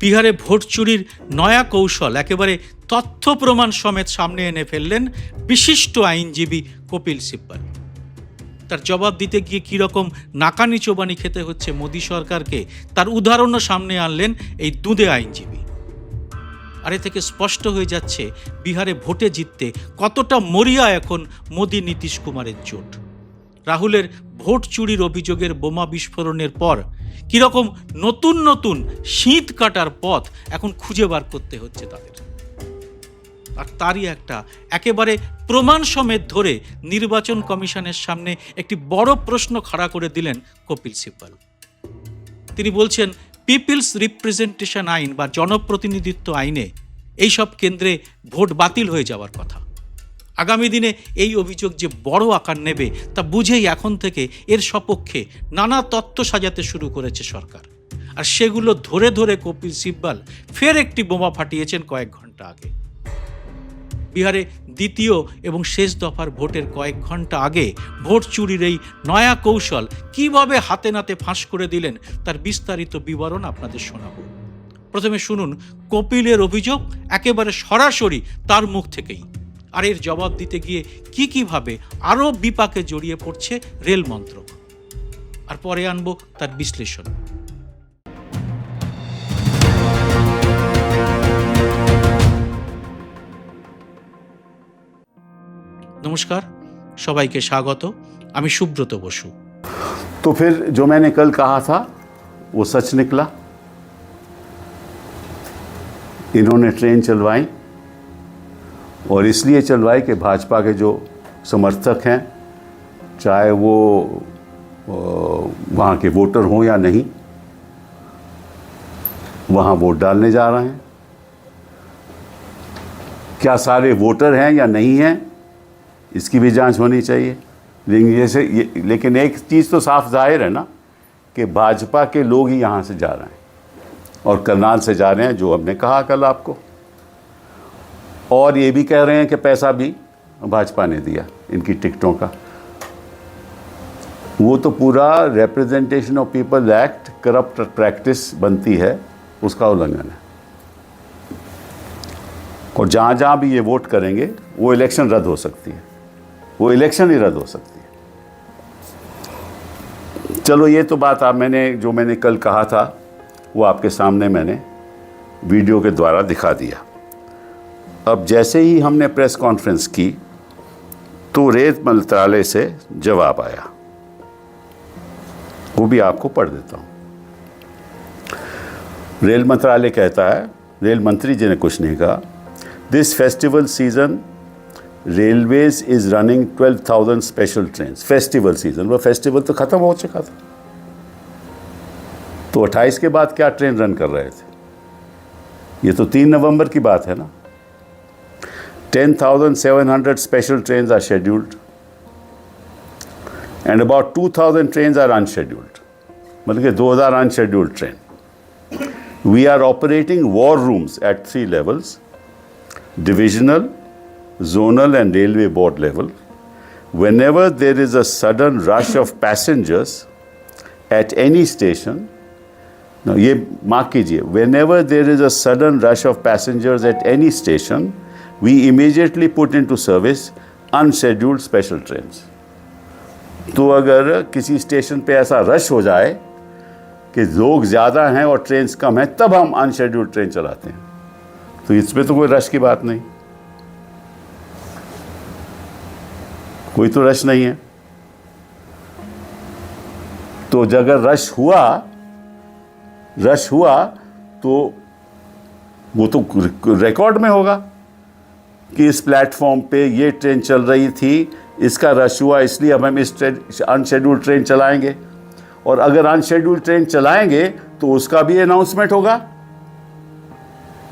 বিহারে ভোট চুরির নয়া কৌশল, একেবারে তথ্য প্রমাণ সমেত সামনে এনে ফেললেন বিশিষ্ট আইনজীবী কপিল সিব্বল। তার জবাব দিতে গিয়ে কীরকম নাকানি চোবানি খেতে হচ্ছে মোদী সরকারকে, তার উদাহরণও সামনে আনলেন এই দুঁদে আইনজীবী। আর এ থেকে স্পষ্ট হয়ে যাচ্ছে বিহারে ভোটে জিততে কতটা মরিয়া এখন মোদী নীতিশ কুমারের জোট। রাহুলের ভোট চুরির অভিযোগের বোমা বিস্ফোরণের পর কীরকম নতুন নতুন শীত কাটার পথ এখন খুঁজে বার করতে হচ্ছে তাদের। আর তারই একটা একেবারে প্রমাণ সমেত ধরে নির্বাচন কমিশনের সামনে একটি বড় প্রশ্ন খাড়া করে দিলেন কপিল সিব্বল। তিনি বলছেন, পিপলস রিপ্রেজেন্টেশন আইন বা জনপ্রতিনিধিত্ব আইনে এইসব কেন্দ্রে ভোট বাতিল হয়ে যাওয়ার কথা। আগামী দিনে এই অভিযোগ যে বড় আকার নেবে তা বুঝেই এখন থেকে এর সপক্ষে নানা তত্ত্ব সাজাতে শুরু করেছে সরকার। আর সেগুলো ধরে ধরে কপিল সিব্বাল ফের একটি বোমা ফাটিয়েছেন কয়েক ঘণ্টা আগে। বিহারে দ্বিতীয় এবং শেষ দফার ভোটের কয়েক ঘণ্টা আগে ভোট চুরির এই নয়া কৌশল কীভাবে হাতে নাতে ফাঁস করে দিলেন তার বিস্তারিত বিবরণ আপনাদের শোনাবো। প্রথমে শুনুন কপিলের অভিযোগ, একেবারে সরাসরি তার মুখ থেকেই। আর এর জবাব দিতে গিয়ে কি কিভাবে আরও বিপাকে জড়িয়ে পড়ছে রেল মন্ত্রক আর পরে আনবো তার বিশ্লেষণ নমস্কার সবাইকে স্বাগত আমি সুব্রত বসু तो फिर जो मैंने कल कहा था वो सच निकला इन्होंने ट्रेन चलवाई और इसलिए चल रहा है कि भाजपा के जो समर्थक हैं, चाहे वो वहाँ के वोटर हों या नहीं, वहाँ वोट डालने जा रहे हैं। क्या सारे वोटर हैं या नहीं हैं, इसकी भी जाँच होनी चाहिए। लेकिन जैसे ये, लेकिन एक चीज़ तो साफ़ ज़ाहिर है ना, कि भाजपा के लोग ही यहाँ से जा रहे हैं और करनाल से जा रहे हैं, जो हमने कहा कल आपको। और ये भी कह रहे हैं कि पैसा भी भाजपा ने दिया इनकी टिकटों का। वो तो पूरा representation of people act corrupt practice बनती है, उसका उल्लंघन है। और जहाँ जहाँ भी ये वोट करेंगे, वो इलेक्शन रद्द हो सकती है। वो इलेक्शन ही रद्द हो सकती है। चलो, ये तो बात आप मैंने, जो मैंने कल कहा था, वो आपके सामने मैंने वीडियो के द्वारा दिखा दिया। अब जैसे ही हमने प्रेस कॉन्फ्रेंस की तो रेल मंत्रालय से जवाब आया। वो भी आपको पढ़ देता हूँ। रेल मंत्रालय कहता है रेल मंत्री जी ने कुछ नहीं कहा this festival season railways is running 12,000 special train festival season वो फेस्टिवल तो ख़त्म हो चुका था। तो 28 के बाद क्या ट्रेन रन कर रहे थे? ये तो तीन नवंबर की बात है ना? 10,700 special trains are scheduled and about 2,000 trains are unscheduled मतलब कि 2000 unscheduled train we are operating war rooms at three levels divisional zonal and railway board level whenever there is a sudden rush of passengers at any station now ये mark कीजिए whenever there is a sudden rush of passengers at any station We immediately put into service unscheduled special trains. तो अगर किसी station पे ऐसा rush हो जाए कि लोग ज़्यादा हैं और ट्रेन कम हैं, तब हम अनशेड्यूल्ड ट्रेन चलाते हैं। तो इसमें तो कोई रश की बात नहीं। कोई तो रश नहीं है। तो अगर रश हुआ रश हुआ तो वो तो रिकॉर्ड में होगा। कि इस प्लेटफॉर्म पे ये ट्रेन चल रही थी, इसका रश हुआ, इसलिए अब हम इस ट्रेन अनशेड्यूल्ड ट्रेन चलाएँगे। और अगर अनशेड्यूल्ड ट्रेन चलाएँगे तो उसका भी अनाउंसमेंट होगा।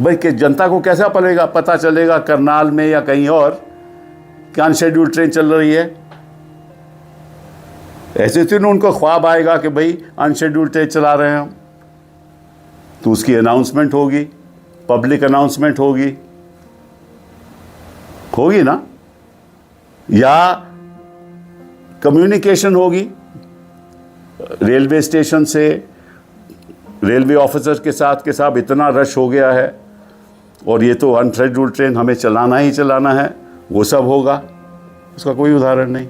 भाई, कि जनता को कैसा पड़ेगा? पता चलेगा करनाल में या कहीं और कि अनशेड्यूल्ड ट्रेन चल रही है। ऐसे तो ना उनको ख्वाब आएगा कि भाई अनशेड्यूल्ड ट्रेन चला रहे हैं हम। तो उसकी अनाउंसमेंट होगी पब्लिक अनाउंसमेंट होगी। होगी ना? या कम्युनिकेशन होगी? रेलवे स्टेशन से रेलवे ऑफिसर के साथ के साथ इतना रश हो गया है और ये तो अनशेड्यूल्ड ट्रेन हमें चलाना ही चलाना है, वो सब होगा। उसका कोई उदाहरण नहीं।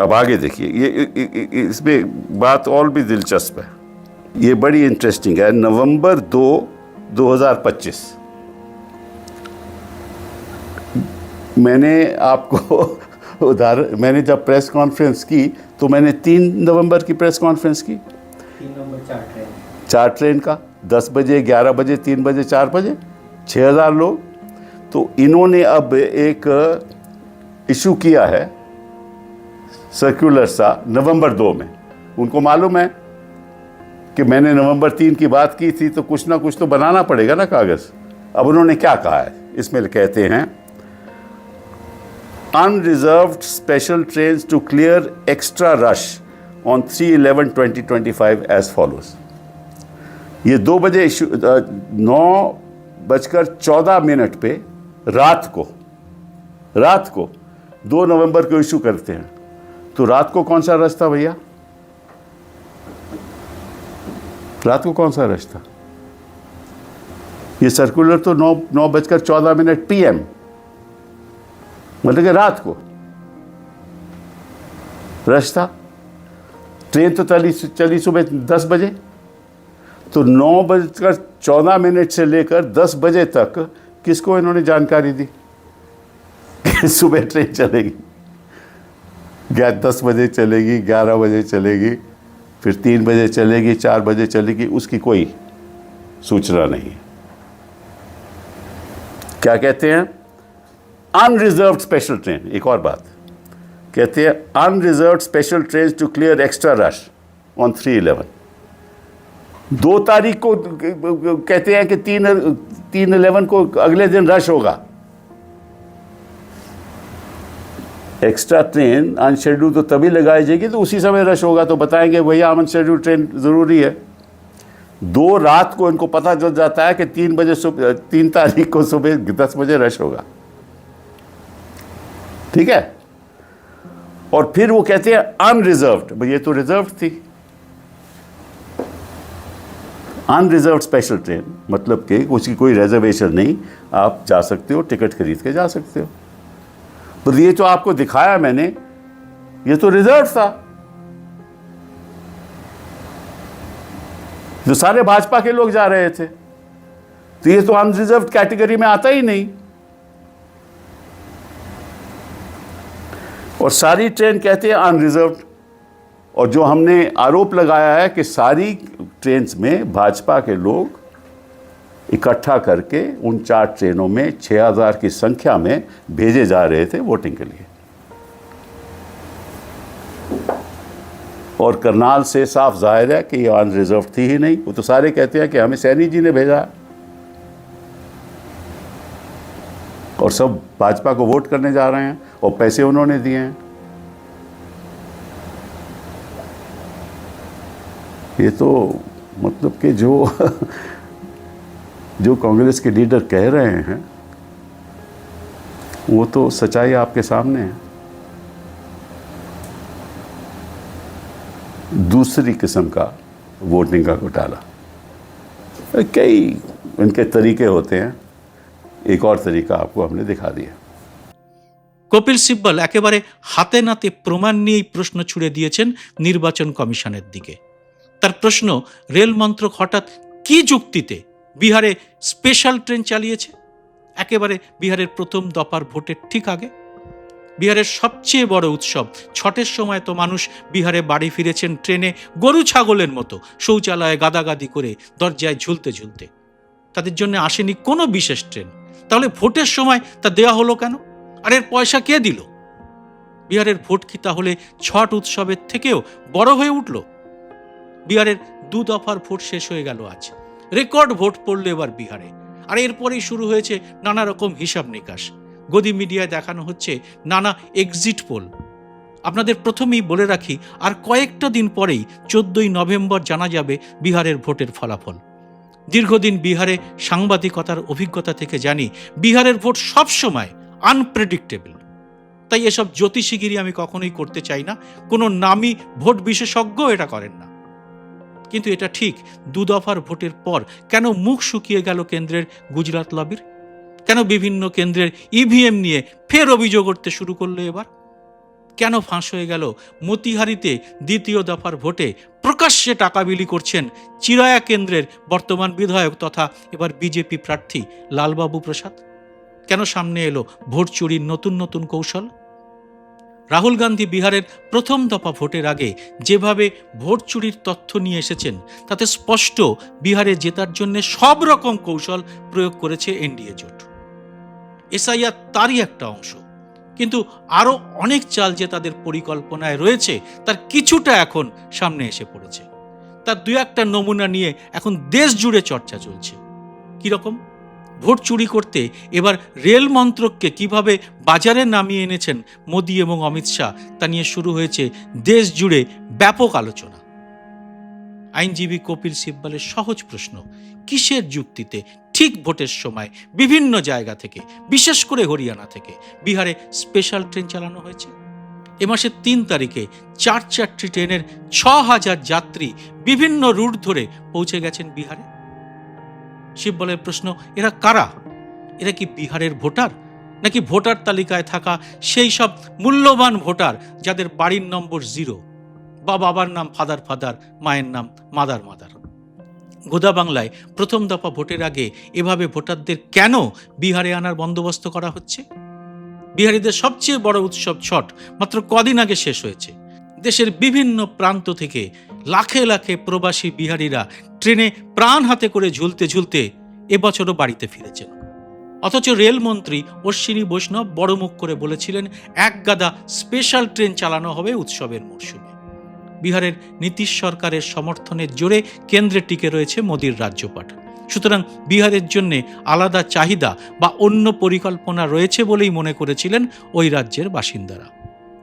अब आगे देखिए, ये इसमें बात और भी दिलचस्प है। ये बड़ी इंटरेस्टिंग है, नवंबर दो 2025 मैंने आपको उदाहरण मैंने जब प्रेस कॉन्फ्रेंस की तो मैंने तीन नवंबर की प्रेस कॉन्फ्रेंस की। तीन चार ट्रेन। चार ट्रेन का। दस बजे ग्यारह बजे तीन बजे चार बजे छः हज़ार लोग। तो इन्होंने अब एक इशू किया है सर्कुलर सा नवंबर दो में। उनको मालूम है कि मैंने नवंबर तीन की बात की थी तो कुछ ना कुछ तो बनाना पड़ेगा ना कागज़। अब उन्होंने क्या कहा है? इसमें कहते हैं unreserved special trains to clear extra rush on 3-11-2025 as follows. ये दो बजे नौ बजकर चौदह मिनट पे रात को रात को दो नवंबर को इशू करते हैं। तो रात को कौन सा रश था भैया? रात को कौन सा रश था? ये सर्कुलर तो नौ नौ बजकर चौदह मिनट पीएम मतलब कि रात को। था ट्रेन तो चली चली सुबह दस बजे। तो नौ बजकर चौदह मिनट से लेकर दस बजे तक किसको इन्होंने जानकारी दी? कि सुबह ट्रेन चलेगी। ग्या दस बजे चलेगी, ग्यारह बजे चलेगी, फिर तीन बजे चलेगी, चार बजे चलेगी, उसकी कोई सूचना नहीं क्या कहते हैं? अनरिजर्व्ड स्पेशल ट्रेन एक और बात कहते हैं unreserved special train to clear extra rush on three eleven दो तारीख को, कहते हैं कि तीन तीन इलेवन को अगले दिन रश होगा। एक्स्ट्रा ट्रेन अनशेड्यूल तो तभी लगाई जाएगी तो उसी समय रश होगा तो बताएँगे, भैया अनशेड्यूल ट्रेन ज़रूरी है। दो रात को इनको पता चल जाता है कि तीन बजे तीन तारीख को सुबह दस बजे रश होगा। ठीक है? और फिर वो कहते हैं अनरिजर्व्ड ये तो रिज़र्व थी। अनरिजर्व स्पेशल ट्रेन मतलब कि उसकी कोई रिजर्वेशन नहीं, आप जा सकते हो टिकट खरीद के जा सकते हो। तो ये जो आपको दिखाया मैंने, ये तो रिज़र्व था। जो सारे भाजपा के लोग जा रहे थे तो ये तो अनरिजर्व कैटेगरी में आता ही नहीं। और सारी ट्रेन कहते हैं अनरिजर्व और जो हमने आरोप लगाया है कि सारी ट्रेन में भाजपा के लोग इकट्ठा करके उन चार ट्रेनों में 6000 की संख्या में भेजे जा रहे थे वोटिंग के लिए। और करनाल से साफ़ ज़ाहिर है कि ये अनरिजर्व थी ही नहीं। वो तो सारे कहते हैं कि हमें सैनी जी ने भेजा। और सब भाजपा को वोट करने जा रहे हैं और पैसे उन्होंने दिए हैं। ये तो मतलब कि जो जो कांग्रेस के लीडर कह रहे हैं, वो तो सच्चाई आपके सामने है। दूसरी किस्म का वोटिंग का घोटाला। कई इनके तरीके होते हैं। एक और तरीका आपको हमने दिखा दिया কপিল সিব্বল একেবারে হাতে নাতে প্রমাণ নিয়েই প্রশ্ন ছুড়ে দিয়েছেন নির্বাচন কমিশনের দিকে তার প্রশ্ন রেল মন্ত্রক হঠাৎ কি যুক্তিতে বিহারে স্পেশাল ট্রেন চালিয়েছে একেবারে বিহারের প্রথম দফার ভোটের ঠিক আগে বিহারের সবচেয়ে বড় উৎসব ছটের সময় তো মানুষ বিহারে বাড়ি ফিরেছেন ট্রেনে গরু ছাগলের মতো শৌচালয়ে গাদাগাদি করে দরজায় ঝুলতে ঝুলতে তাদের জন্য আসেনি কোনো বিশেষ ট্রেন তাহলে ভোটের সময় তা দেওয়া হলো কেন? আর এর পয়সা কে দিল? বিহারের ভোট কি তাহলে ছট উৎসবের থেকেও বড় হয়ে উঠল? বিহারের দু দফার ভোট শেষ হয়ে গেল আজ। রেকর্ড ভোট পড়ল এবার বিহারে। আর এরপরেই শুরু হয়েছে নানা রকম হিসাব নিকাশ। গদি মিডিয়ায় দেখানো হচ্ছে নানা এক্সিট পোল আপনাদের প্রথমেই বলে রাখি, আর কয়েকটা দিন পরেই চোদ্দই নভেম্বর জানা যাবে বিহারের ভোটের ফলাফল। দীর্ঘদিন বিহারে সাংবাদিকতার অভিজ্ঞতা থেকে জানি, বিহারের ভোট সবসময় আনপ্রেডিক্টেবল তাই এসব জ্যোতিষীগিরি আমি কখনোই করতে চাই না। কোনো নামী ভোট বিশেষজ্ঞ এটা করেন না। কিন্তু এটা ঠিক, দু দফার ভোটের পর কেন মুখ শুকিয়ে গেল কেন্দ্রের গুজরাট লবির? কেন বিভিন্ন কেন্দ্রের ইভিএম নিয়ে ফের অভিযোগ করতে শুরু করল এবার? কেন ফাঁস হয়ে গেল? মতিহারিতে দ্বিতীয় দফার ভোটে প্রকাশ্যে টাকা বিলি করছেন চিরায়া কেন্দ্রের বর্তমান বিধায়ক তথা এবার বিজেপি প্রার্থী লালবাবু প্রসাদ। কেন সামনে এলো ভোট চুরির নতুন নতুন কৌশল? রাহুল গান্ধী বিহারের প্রথম দফা ভোটের আগে যেভাবে ভোট চুরির তথ্য নিয়ে এসেছেন, তাতে স্পষ্ট বিহারে জেতার জন্য সব রকম কৌশল প্রয়োগ করেছে এনডিএ জোট। এসআইআর তারই একটা অংশ। কিন্তু আরও অনেক চাল যে তাদের পরিকল্পনায় রয়েছে, তার কিছুটা এখন সামনে এসে পড়েছে। তার দু একটা নমুনা নিয়ে এখন দেশ জুড়ে চর্চা চলছে। কীরকম ভোট চুরি করতে এবার রেল মন্ত্রককে কীভাবে বাজারে নামিয়ে এনেছেন মোদি এবং অমিত শাহ, তা নিয়ে শুরু হয়েছে দেশ জুড়ে ব্যাপক আলোচনা। আইনজীবী কপিল সিব্বালের সহজ প্রশ্ন, কিসের যুক্তিতে ঠিক ভোটের সময় বিভিন্ন জায়গা থেকে, বিশেষ করে হরিয়ানা থেকে, বিহারে স্পেশাল ট্রেন চালানো হয়েছে। এ মাসের তিন তারিখে চার চারটি ট্রেনের ছ হাজার যাত্রী বিভিন্ন রুট ধরে পৌঁছে গেছেন বিহারে। শিববলের প্রশ্ন, এরা কারা? এরা কি বিহারের ভোটার? নাকি ভোটার তালিকায় থাকা সেই সব মূল্যবান ভোটার যাদের বাড়ির নম্বর জিরো বা বাবার নাম ফাদার ফাদার, মায়ের নাম মাদার মাদার। গোদা বাংলায় প্রথম দফা ভোটের আগে এভাবে ভোটারদের কেন বিহারে আনার বন্দোবস্ত করা হচ্ছে? বিহারিদের সবচেয়ে বড় উৎসব ছট মাত্র কদিন আগে শেষ হয়েছে। দেশের বিভিন্ন প্রান্ত থেকে লাখে লাখে প্রবাসী বিহারিরা ট্রেনে প্রাণ হাতে করে ঝুলতে ঝুলতে এবছরও বাড়িতে ফিরেছেন। অথচ রেলমন্ত্রী অশ্বিনী বৈষ্ণব বড় মুখ করে বলেছিলেন এক গাদা স্পেশাল ট্রেন চালানো হবে উৎসবের মরশুমে। বিহারের নীতিশ সরকারের সমর্থনের জোরে কেন্দ্রে টিকে রয়েছে মোদীর রাজ্যপাট সুতরাং বিহারের জন্য আলাদা চাহিদা বা অন্য পরিকল্পনা রয়েছে বলেই মনে করেছিলেন ওই রাজ্যের বাসিন্দারা।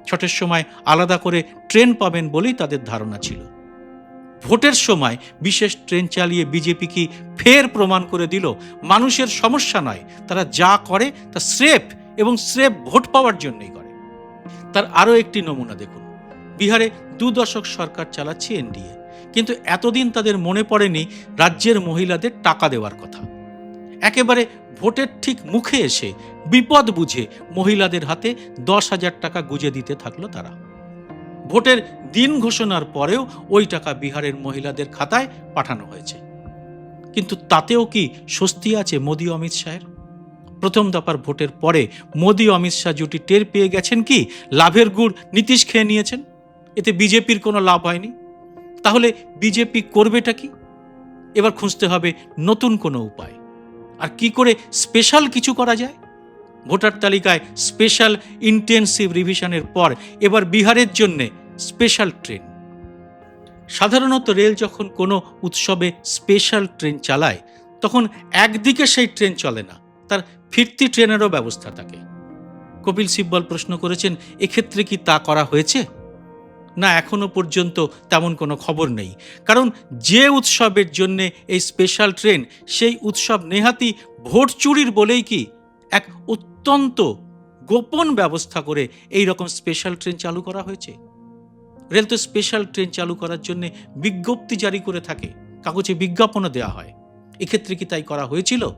ছটের সময় আলাদা করে ট্রেন পাবেন বলেই তাদের ধারণা ছিল। ভোটের সময় বিশেষ ট্রেন চালিয়ে বিজেপি কি ফের প্রমাণ করে দিল, মানুষের সমস্যা নয়, তারা যা করে তা স্রেফ এবং স্রেফ ভোট পাওয়ার জন্যই করে। তার আরও একটি নমুনা দেখুন। বিহারে দু দশক সরকার চালাচ্ছে এনডিএ। কিন্তু এতদিন তাদের মনে পড়েনি রাজ্যের মহিলাদের টাকা দেওয়ার কথা। একেবারে ভোটের ঠিক মুখে এসে বিপদ বুঝে মহিলাদের হাতে দশ হাজার টাকা গুজে দিতে থাকল তারা। ভোটের দিন ঘোষণার পরেও ওই টাকা বিহারের মহিলাদের খাতায় পাঠানো হয়েছে। কিন্তু তাতেও কি স্বস্তি আছে মোদী অমিত শাহের? প্রথম দফার ভোটের পরে মোদী অমিত শাহ জুটি টের পেয়ে গেছেন কি? লাভের গুড় নীতিশ খেয়ে নিয়েছেন? এতে বিজেপির কোনো লাভ হয়নি। তাহলে বিজেপি করবেটা কি? এবার খুঁজতে হবে নতুন কোনো উপায়। আর কি করে স্পেশাল কিছু করা যায়? ভোটার তালিকায় স্পেশাল ইন্টেন্সিভ রিভিশনের পর এবার বিহারের জন্যে স্পেশাল ট্রেন। সাধারণত রেল যখন কোনো উৎসবে স্পেশাল ট্রেন চালায়, তখন একদিকে সেই ট্রেন চলে না, তার ফিরতি ট্রেনেরও ব্যবস্থা থাকে। কপিল সিব্বল প্রশ্ন করেছেন, এক্ষেত্রে কি তা করা হয়েছে? না এখনও পর্যন্ত তেমন কোনো খবর নেই। কারণ যে উৎসবের জন্য এই স্পেশাল ট্রেন সেই উৎসব নেহাতি ভোট চুরির বলেই কি এক অত্যন্ত গোপন ব্যবস্থা করে এই রকম স্পেশাল ট্রেন চালু করা হয়েছে। রেল তো স্পেশাল ট্রেন চালু করার জন্য বিজ্ঞপ্তি জারি করে থাকে, কাগজে বিজ্ঞাপনও দেওয়া হয়। এক্ষেত্রে কি তাই করা হয়েছিল?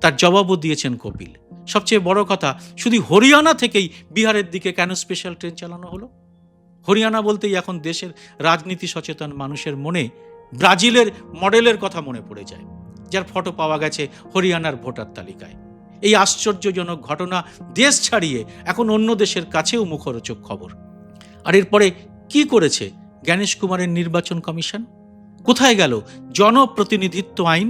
তার জবাবও দিয়েছেন কপিল। সবচেয়ে বড় কথা, শুধু হরিয়ানা থেকেই বিহারের দিকে কেন স্পেশাল ট্রেন চালানো হলো? হরিয়ানা বলতেই এখন দেশের রাজনীতি সচেতন মানুষের মনে ব্রাজিলের মডেলের কথা মনে পড়ে যায়, যার ফটো পাওয়া গেছে হরিয়ানার ভোটার তালিকায়। এই আশ্চর্যজনক ঘটনা দেশ ছাড়িয়ে এখন অন্য দেশের কাছেও মুখরোচক খবর। আর এরপরে কি করেছে জ্ঞানেশ কুমারের নির্বাচন কমিশন? কোথায় গেল জনপ্রতিনিধিত্ব আইন?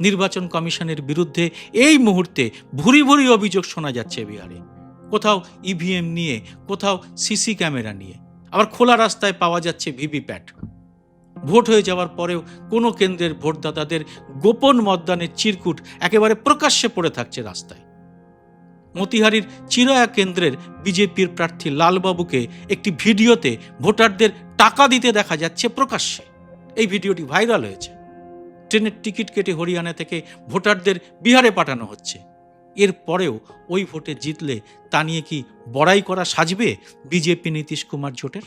নির্বাচন কমিশনের বিরুদ্ধে এই মুহূর্তে ভুরি ভুরি অভিযোগ শোনা যাচ্ছে বিহারে। কোথাও ইভিএম নিয়ে, কোথাও সিসি ক্যামেরা নিয়ে। আবার খোলা রাস্তায় পাওয়া যাচ্ছে ভিভিপ্যাট ভোট হয়ে যাওয়ার পরেও কোনো কেন্দ্রের ভোটদাতাদের গোপন মতদানের চিরকুট একেবারে প্রকাশ্যে পড়ে থাকছে রাস্তায়। মতিহারির চিরয়া কেন্দ্রের বিজেপির প্রার্থী লালবাবুকে একটি ভিডিওতে ভোটারদের টাকা দিতে দেখা যাচ্ছে প্রকাশ্যে। এই ভিডিওটি ভাইরাল হয়েছে। ট্রেনের টিকিট কেটে হরিয়ানা থেকে ভোটারদের বিহারে পাঠানো হচ্ছে। এর পরেও ওই ভোটে জিতলে তা নিয়ে কি বড়াই করা সাজবে বিজেপি নীতিশ কুমার জোটের?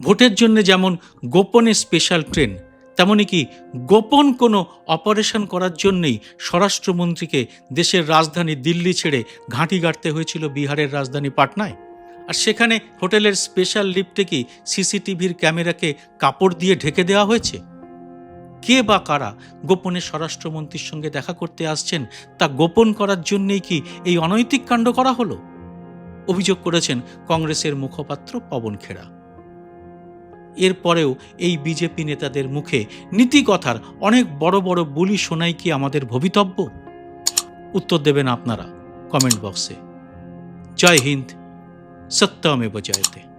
ভোটের জন্য যেমন গোপনে স্পেশাল ট্রেন তেমনই কি গোপন কোনো অপারেশন করার জন্যই স্বরাষ্ট্রমন্ত্রীকে দেশের রাজধানী দিল্লি ছেড়ে ঘাঁটি গাড়তে হয়েছিল বিহারের রাজধানী পাটনায়? আর সেখানে হোটেলের স্পেশাল লিফটে কি সিসিটিভির ক্যামেরাকে কাপড় দিয়ে ঢেকে দেওয়া হয়েছে? কে বা কারা গোপনে স্বরাষ্ট্রমন্ত্রীর সঙ্গে দেখা করতে আসছেন তা গোপন করার জন্যেই কি এই অনৈতিক কাণ্ড করা হলো? অভিযোগ করেছেন কংগ্রেসের মুখপাত্র পবন খেড়া এরপরেও এই বিজেপি নেতাদের মুখে নীতিকথার অনেক বড় বড় বুলি শোনাই কি আমাদের ভবিতব্য? উত্তর দেবেন আপনারা কমেন্ট বক্সে। জয় হিন্দ, সত্যমেব জয়তে।